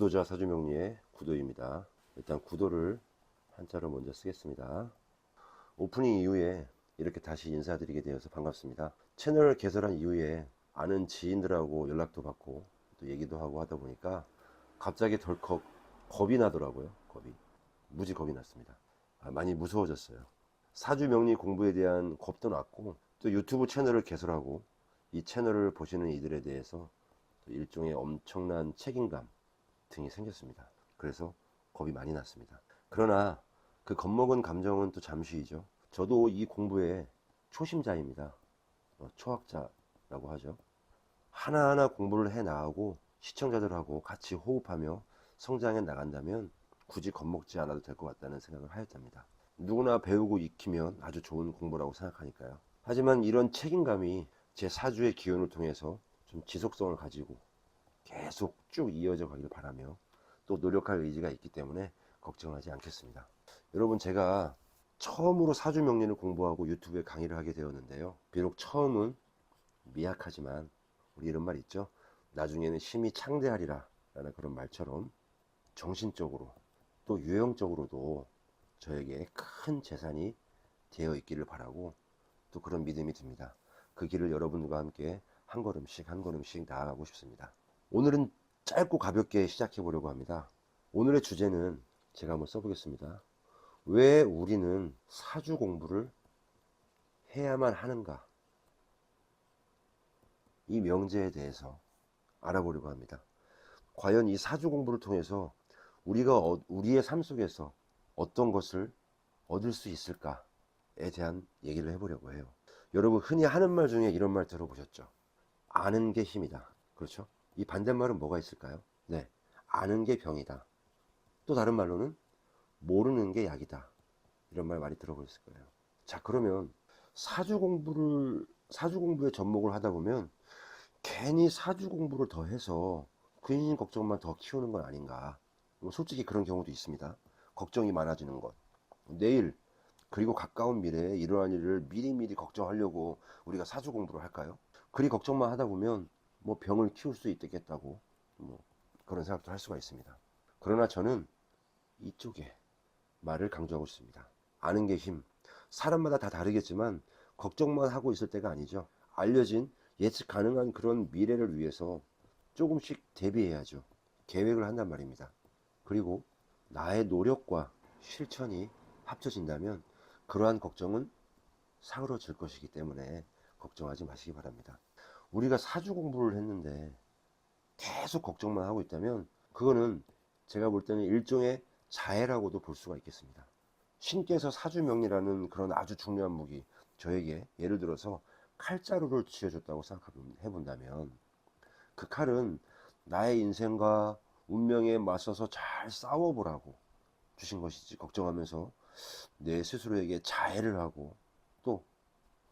구도자 사주명리의 구도입니다. 일단 구도를 한자로 먼저 쓰겠습니다. 오프닝 이후에 이렇게 다시 인사드리게 되어서 반갑습니다. 채널 개설한 이후에 아는 지인들하고 연락도 받고 또 얘기도 하고 하다 보니까 갑자기 덜컥 겁이 나더라고요. 겁이. 무지 겁이 났습니다. 아, 많이 무서워졌어요. 사주명리 공부에 대한 겁도 났고 또 유튜브 채널을 개설하고 이 채널을 보시는 이들에 대해서 또 일종의 엄청난 책임감 등이 생겼습니다. 그래서 겁이 많이 났습니다. 그러나 그 겁먹은 감정은 또 잠시이죠. 저도 이 공부에 초심자입니다. 어, 초학자라고 하죠. 하나하나 공부를 해 나가고 시청자들하고 같이 호흡하며 성장해 나간다면 굳이 겁먹지 않아도 될 것 같다는 생각을 하였답니다. 누구나 배우고 익히면 아주 좋은 공부라고 생각하니까요. 하지만 이런 책임감이 제 사주의 기운을 통해서 좀 지속성을 가지고 계속 쭉 이어져 가길 바라며 또 노력할 의지가 있기 때문에 걱정하지 않겠습니다. 여러분 제가 처음으로 사주 명리를 공부하고 유튜브에 강의를 하게 되었는데요. 비록 처음은 미약하지만 우리 이런 말 있죠. 나중에는 힘이 창대하리라 라는 그런 말처럼 정신적으로 또 유형적으로도 저에게 큰 재산이 되어 있기를 바라고 또 그런 믿음이 듭니다. 그 길을 여러분과 함께 한 걸음씩 한 걸음씩 나아가고 싶습니다. 오늘은 짧고 가볍게 시작해 보려고 합니다. 오늘의 주제는 제가 한번 써보겠습니다. 왜 우리는 사주 공부를 해야만 하는가? 이 명제에 대해서 알아보려고 합니다. 과연 이 사주 공부를 통해서 우리가 어- 우리의 삶 속에서 어떤 것을 얻을 수 있을까에 대한 얘기를 해보려고 해요. 여러분 흔히 하는 말 중에 이런 말 들어보셨죠? 아는 게 힘이다. 그렇죠? 이 반대말은 뭐가 있을까요? 네. 아는 게 병이다. 또 다른 말로는 모르는 게 약이다. 이런 말 많이 들어보셨을 거예요. 자, 그러면 사주 공부를, 사주 공부에 접목을 하다 보면 괜히 사주 공부를 더 해서 근심 걱정만 더 키우는 건 아닌가. 뭐 솔직히 그런 경우도 있습니다. 걱정이 많아지는 것. 내일, 그리고 가까운 미래에 일어날 일을 미리미리 걱정하려고 우리가 사주 공부를 할까요? 그리 걱정만 하다 보면 뭐 병을 키울 수 있겠다고 뭐 그런 생각도 할 수가 있습니다. 그러나 저는 이쪽에 말을 강조하고 싶습니다. 아는 게 힘. 사람마다 다 다르겠지만 걱정만 하고 있을 때가 아니죠. 알려진 예측 가능한 그런 미래를 위해서 조금씩 대비해야죠. 계획을 한단 말입니다. 그리고 나의 노력과 실천이 합쳐진다면 그러한 걱정은 사그러질 것이기 때문에 걱정하지 마시기 바랍니다. 우리가 사주 공부를 했는데 계속 걱정만 하고 있다면 그거는 제가 볼 때는 일종의 자해라고도 볼 수가 있겠습니다. 신께서 사주명리라는 그런 아주 중요한 무기 저에게 예를 들어서 칼자루를 쥐어줬다고 생각해 본다면 그 칼은 나의 인생과 운명에 맞서서 잘 싸워보라고 주신 것이지 걱정하면서 내 스스로에게 자해를 하고 또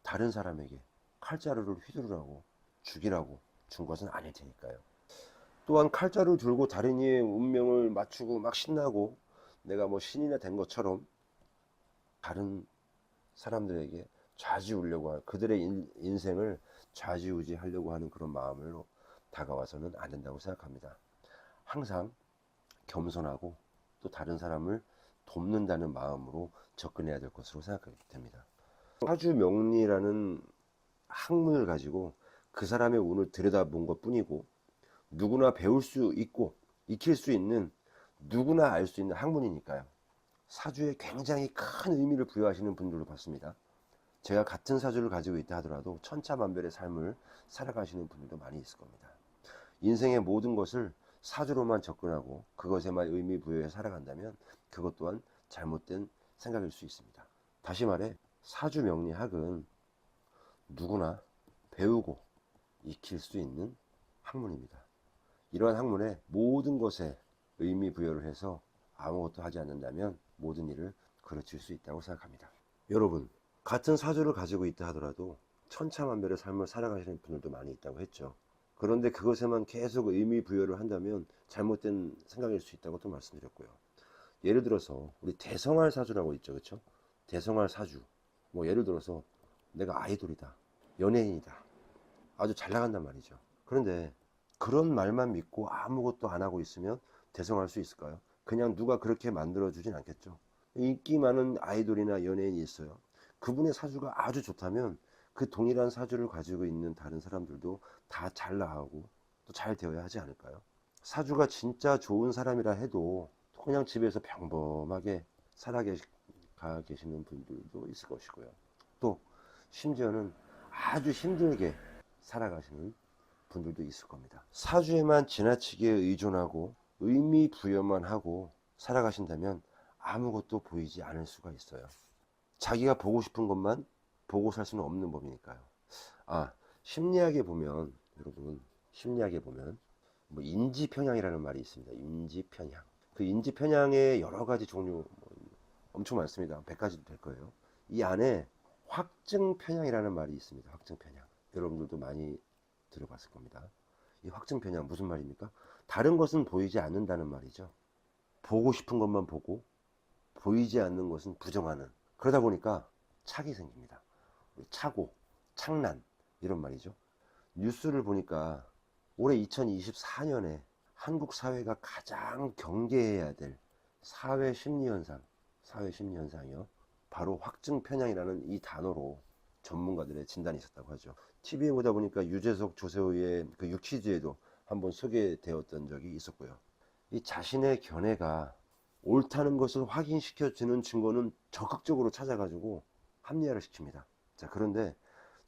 다른 사람에게 칼자루를 휘두르라고 죽이라고 준 것은 아닐 테니까요. 또한 칼자루를 들고 다른 이의 운명을 맞추고 막 신나고 내가 뭐 신이나 된 것처럼 다른 사람들에게 좌지우려고 할 그들의 인, 인생을 좌지우지 하려고 하는 그런 마음으로 다가와서는 안 된다고 생각합니다. 항상 겸손하고 또 다른 사람을 돕는다는 마음으로 접근해야 될 것으로 생각하게 됩니다. 사주 명리라는 학문을 가지고 그 사람의 운을 들여다본 것 뿐이고 누구나 배울 수 있고 익힐 수 있는 누구나 알 수 있는 학문이니까요. 사주에 굉장히 큰 의미를 부여하시는 분들로 봤습니다. 제가 같은 사주를 가지고 있다 하더라도 천차만별의 삶을 살아가시는 분들도 많이 있을 겁니다. 인생의 모든 것을 사주로만 접근하고 그것에만 의미 부여해 살아간다면 그것 또한 잘못된 생각일 수 있습니다. 다시 말해 사주 명리학은 누구나 배우고 익힐 수 있는 학문입니다. 이러한 학문에 모든 것에 의미 부여를 해서 아무것도 하지 않는다면 모든 일을 그르칠 수 있다고 생각합니다. 여러분, 같은 사주를 가지고 있다 하더라도 천차만별의 삶을 살아가시는 분들도 많이 있다고 했죠. 그런데 그것에만 계속 의미 부여를 한다면 잘못된 생각일 수 있다고 또 말씀드렸고요. 예를 들어서 우리 대성할 사주라고 있죠. 그렇죠? 대성할 사주. 뭐 예를 들어서 내가 아이돌이다. 연예인이다. 아주 잘 나간단 말이죠. 그런데 그런 말만 믿고 아무것도 안 하고 있으면 대성할 수 있을까요? 그냥 누가 그렇게 만들어 주진 않겠죠. 인기 많은 아이돌이나 연예인이 있어요. 그분의 사주가 아주 좋다면 그 동일한 사주를 가지고 있는 다른 사람들도 다 잘 나가고 또 잘 되어야 하지 않을까요? 사주가 진짜 좋은 사람이라 해도 그냥 집에서 평범하게 살아 계시, 가 계시는 분들도 있을 것이고요. 또 심지어는 아주 힘들게 살아가시는 분들도 있을 겁니다. 사주에만 지나치게 의존하고 의미 부여만 하고 살아가신다면 아무것도 보이지 않을 수가 있어요. 자기가 보고 싶은 것만 보고 살 수는 없는 법이니까요. 아, 심리학에 보면, 여러분, 심리학에 보면, 뭐, 인지 편향이라는 말이 있습니다. 인지 편향. 그 인지 편향의 여러 가지 종류, 뭐 엄청 많습니다. 100가지도 될 거예요. 이 안에 확증 편향이라는 말이 있습니다. 확증 편향. 여러분들도 많이 들어봤을 겁니다. 이 확증 편향 무슨 말입니까? 다른 것은 보이지 않는다는 말이죠. 보고 싶은 것만 보고, 보이지 않는 것은 부정하는. 그러다 보니까 착이 생깁니다. 차고, 착란 이런 말이죠. 뉴스를 보니까 올해 2024년에 한국 사회가 가장 경계해야 될 사회 심리 현상, 사회 심리 현상이요. 바로 확증 편향이라는 이 단어로 전문가들의 진단이 있었다고 하죠. TV에 보다 보니까 유재석 조세호의 그 육치즈에도 한번 소개되었던 적이 있었고요. 이 자신의 견해가 옳다는 것을 확인시켜주는 증거는 적극적으로 찾아가지고 합리화를 시킵니다. 자, 그런데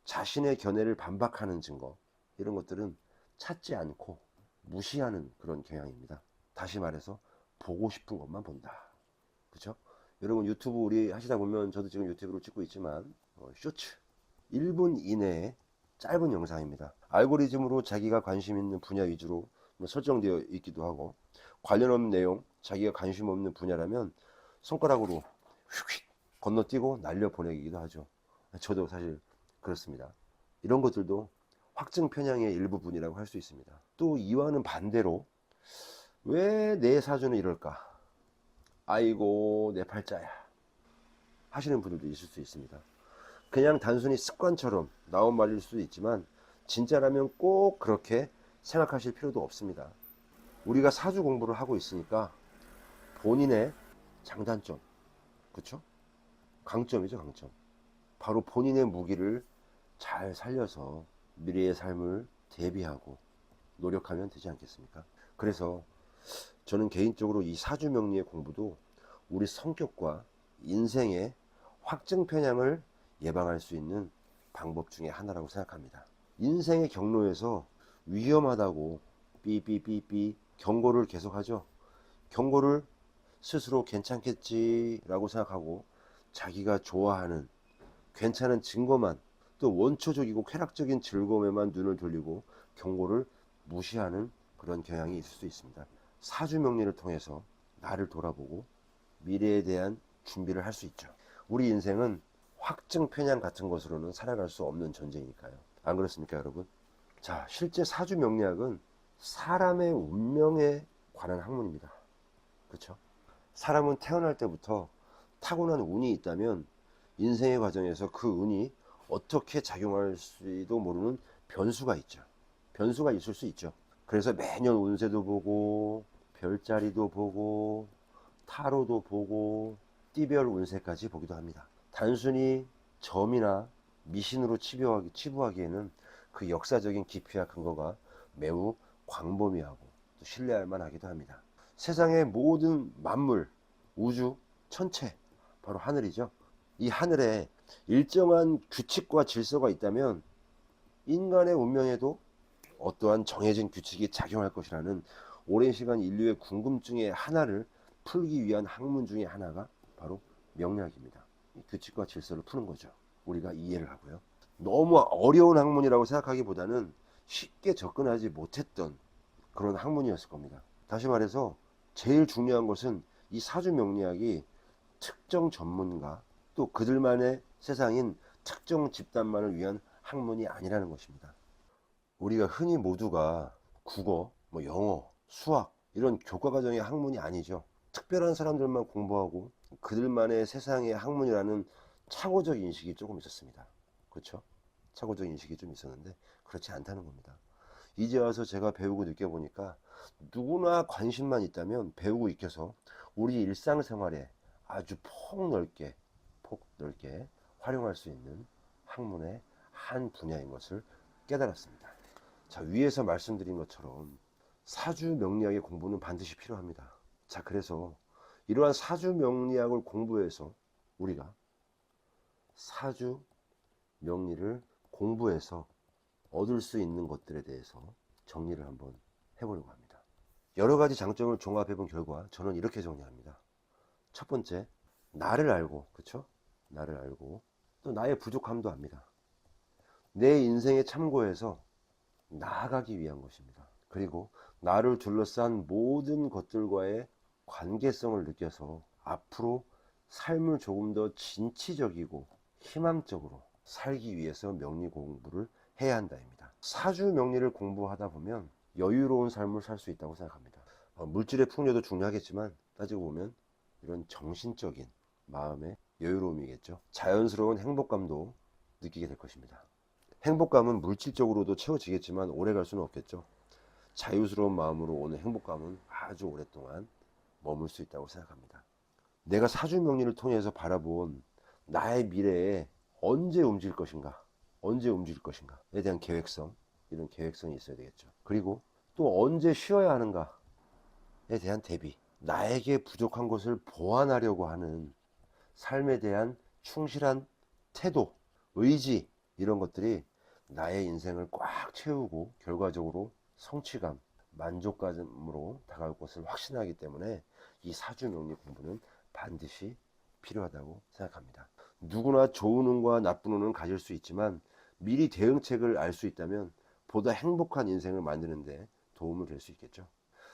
자신의 견해를 반박하는 증거, 이런 것들은 찾지 않고 무시하는 그런 경향입니다. 다시 말해서 보고 싶은 것만 본다. 그죠? 여러분 유튜브 우리 하시다 보면 저도 지금 유튜브로 찍고 있지만 어, 쇼츠 1분 이내의 짧은 영상입니다. 알고리즘으로 자기가 관심 있는 분야 위주로 뭐 설정되어 있기도 하고 관련 없는 내용, 자기가 관심 없는 분야라면 손가락으로 휙휙 건너뛰고 날려 보내기도 하죠. 저도 사실 그렇습니다. 이런 것들도 확증 편향의 일부분이라고 할 수 있습니다. 또 이와는 반대로 왜 내 사주는 이럴까? 아이고 내 팔자야 하시는 분들도 있을 수 있습니다. 그냥 단순히 습관처럼 나온 말일 수도 있지만 진짜라면 꼭 그렇게 생각하실 필요도 없습니다. 우리가 사주 공부를 하고 있으니까 본인의 장단점, 그쵸? 강점이죠, 강점. 바로 본인의 무기를 잘 살려서 미래의 삶을 대비하고 노력하면 되지 않겠습니까? 그래서 저는 개인적으로 이 사주 명리의 공부도 우리 성격과 인생의 확증 편향을 예방할 수 있는 방법 중에 하나라고 생각합니다. 인생의 경로에서 위험하다고 삐삐삐삐 경고를 계속하죠. 경고를 스스로 괜찮겠지라고 생각하고 자기가 좋아하는 괜찮은 증거만 또 원초적이고 쾌락적인 즐거움에만 눈을 돌리고 경고를 무시하는 그런 경향이 있을 수 있습니다. 사주 명리를 통해서 나를 돌아보고 미래에 대한 준비를 할 수 있죠. 우리 인생은 확증 편향 같은 것으로는 살아갈 수 없는 전쟁이니까요. 안 그렇습니까, 여러분? 자, 실제 사주 명리학은 사람의 운명에 관한 학문입니다. 그렇죠? 사람은 태어날 때부터 타고난 운이 있다면 인생의 과정에서 그 운이 어떻게 작용할지도 모르는 변수가 있죠. 변수가 있을 수 있죠. 그래서 매년 운세도 보고 별자리도 보고 타로도 보고 띠별 운세까지 보기도 합니다. 단순히 점이나 미신으로 치부하기, 치부하기에는 그 역사적인 깊이와 근거가 매우 광범위하고 또 신뢰할 만하기도 합니다. 세상의 모든 만물, 우주, 천체, 바로 하늘이죠. 이 하늘에 일정한 규칙과 질서가 있다면 인간의 운명에도 어떠한 정해진 규칙이 작용할 것이라는 오랜 시간 인류의 궁금증의 하나를 풀기 위한 학문 중의 하나가 바로 명리학입니다. 규칙과 질서를 푸는 거죠. 우리가 이해를 하고요. 너무 어려운 학문이라고 생각하기보다는 쉽게 접근하지 못했던 그런 학문이었을 겁니다. 다시 말해서 제일 중요한 것은 이 사주 명리학이 특정 전문가 또 그들만의 세상인 특정 집단만을 위한 학문이 아니라는 것입니다. 우리가 흔히 모두가 국어, 뭐 영어, 수학 이런 교과 과정의 학문이 아니죠. 특별한 사람들만 공부하고 그들만의 세상의 학문이라는 착오적 인식이 조금 있었습니다. 그렇죠? 착오적 인식이 좀 있었는데 그렇지 않다는 겁니다. 이제 와서 제가 배우고 느껴보니까 누구나 관심만 있다면 배우고 익혀서 우리 일상생활에 아주 폭 넓게 폭 넓게 활용할 수 있는 학문의 한 분야인 것을 깨달았습니다. 자, 위에서 말씀드린 것처럼 사주 명리학의 공부는 반드시 필요합니다. 자, 그래서 이러한 사주 명리학을 공부해서 우리가 사주 명리를 공부해서 얻을 수 있는 것들에 대해서 정리를 한번 해보려고 합니다. 여러 가지 장점을 종합해 본 결과 저는 이렇게 정리합니다. 첫 번째, 나를 알고, 그쵸? 나를 알고, 또 나의 부족함도 압니다. 내 인생에 참고해서 나아가기 위한 것입니다. 그리고 나를 둘러싼 모든 것들과의 관계성을 느껴서 앞으로 삶을 조금 더 진취적이고 희망적으로 살기 위해서 명리 공부를 해야 한다입니다. 사주 명리를 공부하다 보면 여유로운 삶을 살 수 있다고 생각합니다. 어, 물질의 풍요도 중요하겠지만 따지고 보면 이런 정신적인 마음의 여유로움이겠죠. 자연스러운 행복감도 느끼게 될 것입니다. 행복감은 물질적으로도 채워지겠지만 오래 갈 수는 없겠죠. 자유스러운 마음으로 오는 행복감은 아주 오랫동안 머물 수 있다고 생각합니다. 내가 사주 명리를 통해서 바라본 나의 미래에 언제 움직일 것인가, 언제 움직일 것인가에 대한 계획성, 이런 계획성이 있어야 되겠죠. 그리고 또 언제 쉬어야 하는가에 대한 대비, 나에게 부족한 것을 보완하려고 하는 삶에 대한 충실한 태도, 의지, 이런 것들이 나의 인생을 꽉 채우고 결과적으로 성취감, 만족감으로 다가올 것을 확신하기 때문에 이 사주 명리 공부는 반드시 필요하다고 생각합니다. 누구나 좋은 운과 나쁜 운은 가질 수 있지만 미리 대응책을 알 수 있다면 보다 행복한 인생을 만드는데 도움을 될 수 있겠죠.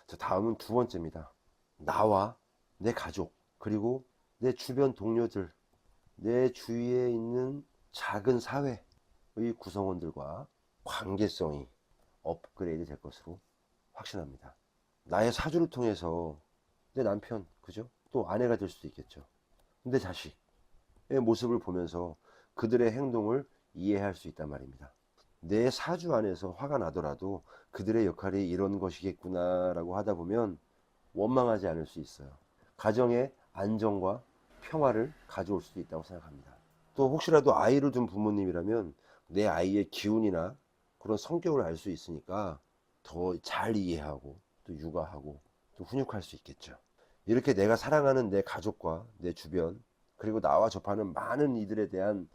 자, 다음은 두 번째입니다. 나와 내 가족, 그리고 내 주변 동료들, 내 주위에 있는 작은 사회의 구성원들과 관계성이 업그레이드 될 것으로 확신합니다. 나의 사주를 통해서 내 남편, 그죠? 또 아내가 될 수도 있겠죠. 내 자식의 모습을 보면서 그들의 행동을 이해할 수 있단 말입니다. 내 사주 안에서 화가 나더라도 그들의 역할이 이런 것이겠구나라고 하다 보면 원망하지 않을 수 있어요. 가정의 안정과 평화를 가져올 수도 있다고 생각합니다. 또 혹시라도 아이를 둔 부모님이라면 내 아이의 기운이나 그런 성격을 알 수 있으니까 더 잘 이해하고 또 육아하고 또 훈육할 수 있겠죠. 이렇게 내가 사랑하는 내 가족과 내 주변 그리고 나와 접하는 많은 이들에 대한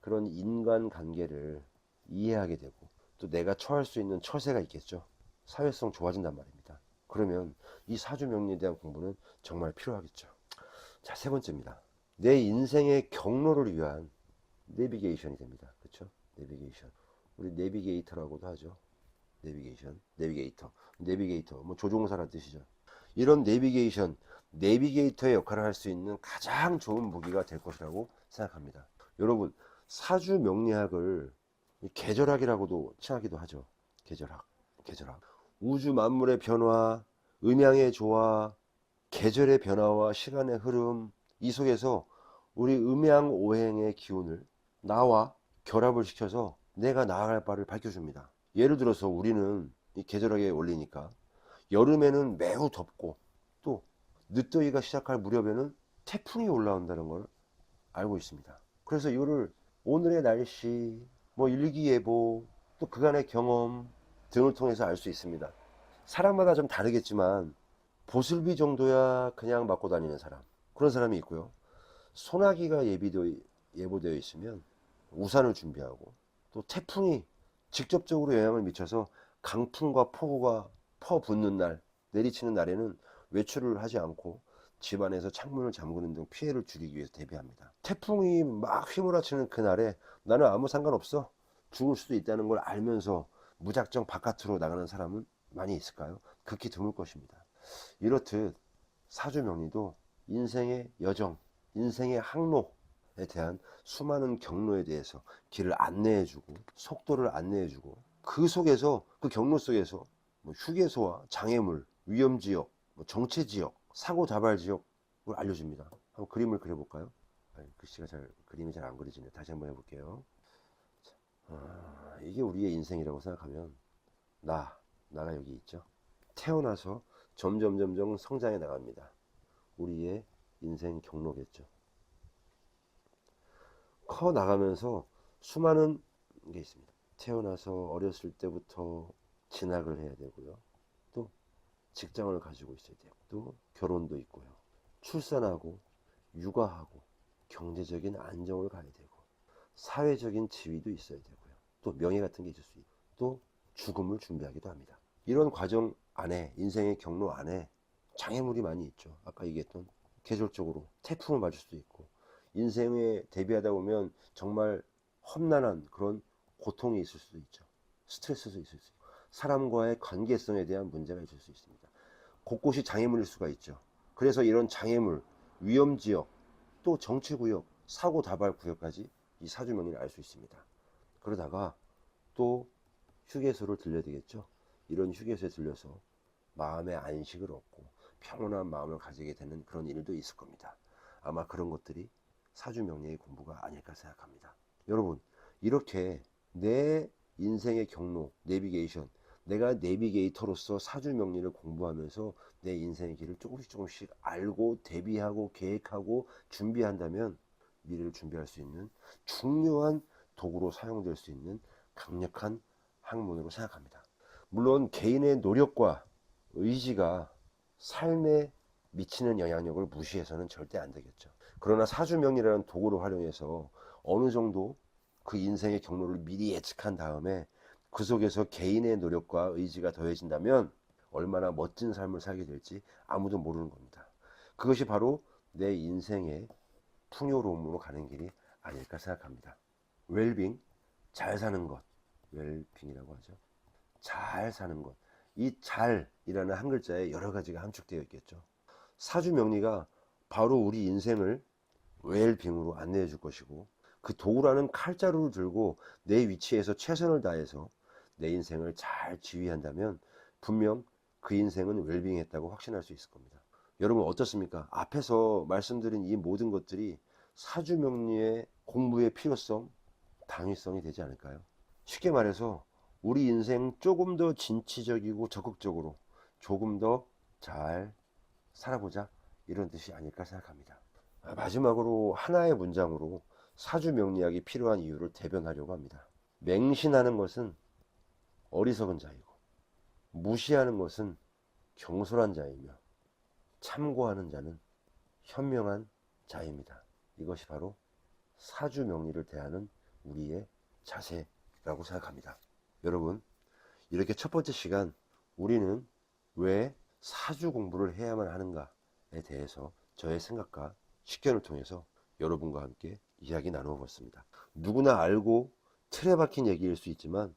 그런 인간 관계를 이해하게 되고 또 내가 처할 수 있는 처세가 있겠죠. 사회성 좋아진단 말입니다. 그러면 이 사주 명리에 대한 공부는 정말 필요하겠죠. 자, 세 번째입니다. 내 인생의 경로를 위한 내비게이션이 됩니다. 그렇죠? 내비게이션. 우리 내비게이터라고도 하죠. 내비게이션, 내비게이터, 내비게이터, 뭐 조종사란 뜻이죠. 이런 내비게이션, 내비게이터의 역할을 할 수 있는 가장 좋은 무기가 될 것이라고 생각합니다. 여러분, 사주 명리학을 계절학이라고도 칭하기도 하죠. 계절학, 계절학. 우주 만물의 변화, 음양의 조화, 계절의 변화와 시간의 흐름, 이 속에서 우리 음양 오행의 기운을 나와 결합을 시켜서 내가 나아갈 바를 밝혀줍니다. 예를 들어서 우리는 이 계절학에 올리니까 여름에는 매우 덥고 또 늦더위가 시작할 무렵에는 태풍이 올라온다는 걸 알고 있습니다. 그래서 이거를 오늘의 날씨, 뭐 일기예보, 또 그간의 경험 등을 통해서 알 수 있습니다. 사람마다 좀 다르겠지만 보슬비 정도야 그냥 맞고 다니는 사람 그런 사람이 있고요. 소나기가 예비되어 예보되어 있으면 우산을 준비하고 또 태풍이 직접적으로 영향을 미쳐서 강풍과 폭우가 퍼붓는 날 내리치는 날에는 외출을 하지 않고 집안에서 창문을 잠그는 등 피해를 줄이기 위해서 대비합니다. 태풍이 막 휘몰아치는 그날에 나는 아무 상관없어 죽을 수도 있다는 걸 알면서 무작정 바깥으로 나가는 사람은 많이 있을까요? 극히 드물 것입니다. 이렇듯 사주 명리도 인생의 여정, 인생의 항로에 대한 수많은 경로에 대해서 길을 안내해주고 속도를 안내해주고 그 속에서 그 경로 속에서 뭐 휴게소와 장애물, 위험 지역, 뭐 정체 지역, 사고 다발 지역을 알려줍니다. 한번 그림을 그려볼까요? 글씨가 잘 그림이 잘 안 그려지네. 다시 한번 해볼게요. 자, 아, 이게 우리의 인생이라고 생각하면 나, 나가 여기 있죠. 태어나서 점점 점점 성장해 나갑니다. 우리의 인생 경로겠죠. 커 나가면서 수많은 게 있습니다. 태어나서 어렸을 때부터 진학을 해야 되고요. 또 직장을 가지고 있어야 되고, 또 결혼도 있고요. 출산하고, 육아하고, 경제적인 안정을 가야 되고, 사회적인 지위도 있어야 되고요. 또 명예 같은 게 있을 수 있고, 또 죽음을 준비하기도 합니다. 이런 과정 안에, 인생의 경로 안에 장애물이 많이 있죠. 아까 얘기했던 계절적으로 태풍을 맞을 수도 있고, 인생에 대비하다 보면 정말 험난한 그런 고통이 있을 수도 있죠. 스트레스도 있을 수 있고, 사람과의 관계성에 대한 문제가 있을 수 있습니다. 곳곳이 장애물일 수가 있죠. 그래서 이런 장애물, 위험 지역, 또 정치구역, 사고 다발 구역까지 이 사주명리를 알 수 있습니다. 그러다가 또 휴게소를 들려야 되겠죠. 이런 휴게소에 들려서 마음의 안식을 얻고 평온한 마음을 가지게 되는 그런 일도 있을 겁니다. 아마 그런 것들이 사주명리의 공부가 아닐까 생각합니다. 여러분, 이렇게 내 인생의 경로, 내비게이션, 내가 내비게이터로서 사주 명리를 공부하면서 내 인생의 길을 조금씩 조금씩 알고 대비하고 계획하고 준비한다면 미래를 준비할 수 있는 중요한 도구로 사용될 수 있는 강력한 학문으로 생각합니다. 물론 개인의 노력과 의지가 삶에 미치는 영향력을 무시해서는 절대 안 되겠죠. 그러나 사주명리라는 도구를 활용해서 어느 정도 그 인생의 경로를 미리 예측한 다음에 그 속에서 개인의 노력과 의지가 더해진다면 얼마나 멋진 삶을 살게 될지 아무도 모르는 겁니다. 그것이 바로 내 인생의 풍요로움으로 가는 길이 아닐까 생각합니다. 웰빙, 잘 사는 것, 웰빙이라고 하죠. 잘 사는 것. 이 잘이라는 한 글자에 여러 가지가 함축되어 있겠죠. 사주 명리가 바로 우리 인생을 웰빙으로 안내해 줄 것이고 그 도구라는 칼자루를 들고 내 위치에서 최선을 다해서 내 인생을 잘 지휘한다면 분명 그 인생은 웰빙했다고 확신할 수 있을 겁니다. 여러분 어떻습니까? 앞에서 말씀드린 이 모든 것들이 사주 명리의 공부의 필요성, 당위성이 되지 않을까요? 쉽게 말해서 우리 인생 조금 더 진취적이고 적극적으로 조금 더 잘 살아보자 이런 뜻이 아닐까 생각합니다. 아, 마지막으로 하나의 문장으로 사주 명리학이 필요한 이유를 대변하려고 합니다. 맹신하는 것은 어리석은 자이고 무시하는 것은 경솔한 자이며 참고하는 자는 현명한 자입니다. 이것이 바로 사주 명리를 대하는 우리의 자세라고 생각합니다. 여러분, 이렇게 첫 번째 시간 우리는 왜 사주 공부를 해야만 하는가에 대해서 저의 생각과 식견을 통해서 여러분과 함께 이야기 나누어 봤습니다. 누구나 알고 틀에 박힌 얘기일 수 있지만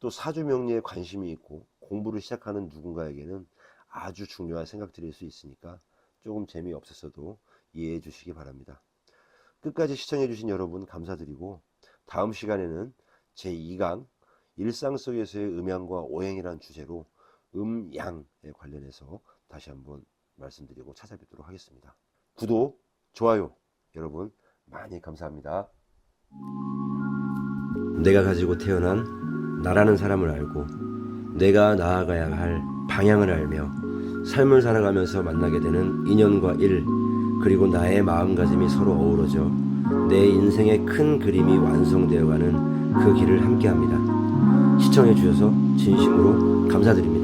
또 사주 명리에 관심이 있고 공부를 시작하는 누군가에게는 아주 중요한 생각들일 수 있으니까 조금 재미없었어도 이해해 주시기 바랍니다. 끝까지 시청해 주신 여러분 감사드리고 다음 시간에는 제2강 일상 속에서의 음양과 오행이라는 주제로 음양에 관련해서 다시 한번 말씀드리고 찾아뵙도록 하겠습니다. 구독, 좋아요 여러분 많이 감사합니다. 내가 가지고 태어난 나라는 사람을 알고 내가 나아가야 할 방향을 알며 삶을 살아가면서 만나게 되는 인연과 일 그리고 나의 마음가짐이 서로 어우러져 내 인생의 큰 그림이 완성되어가는 그 길을 함께합니다. 시청해 주셔서 진심으로 감사드립니다.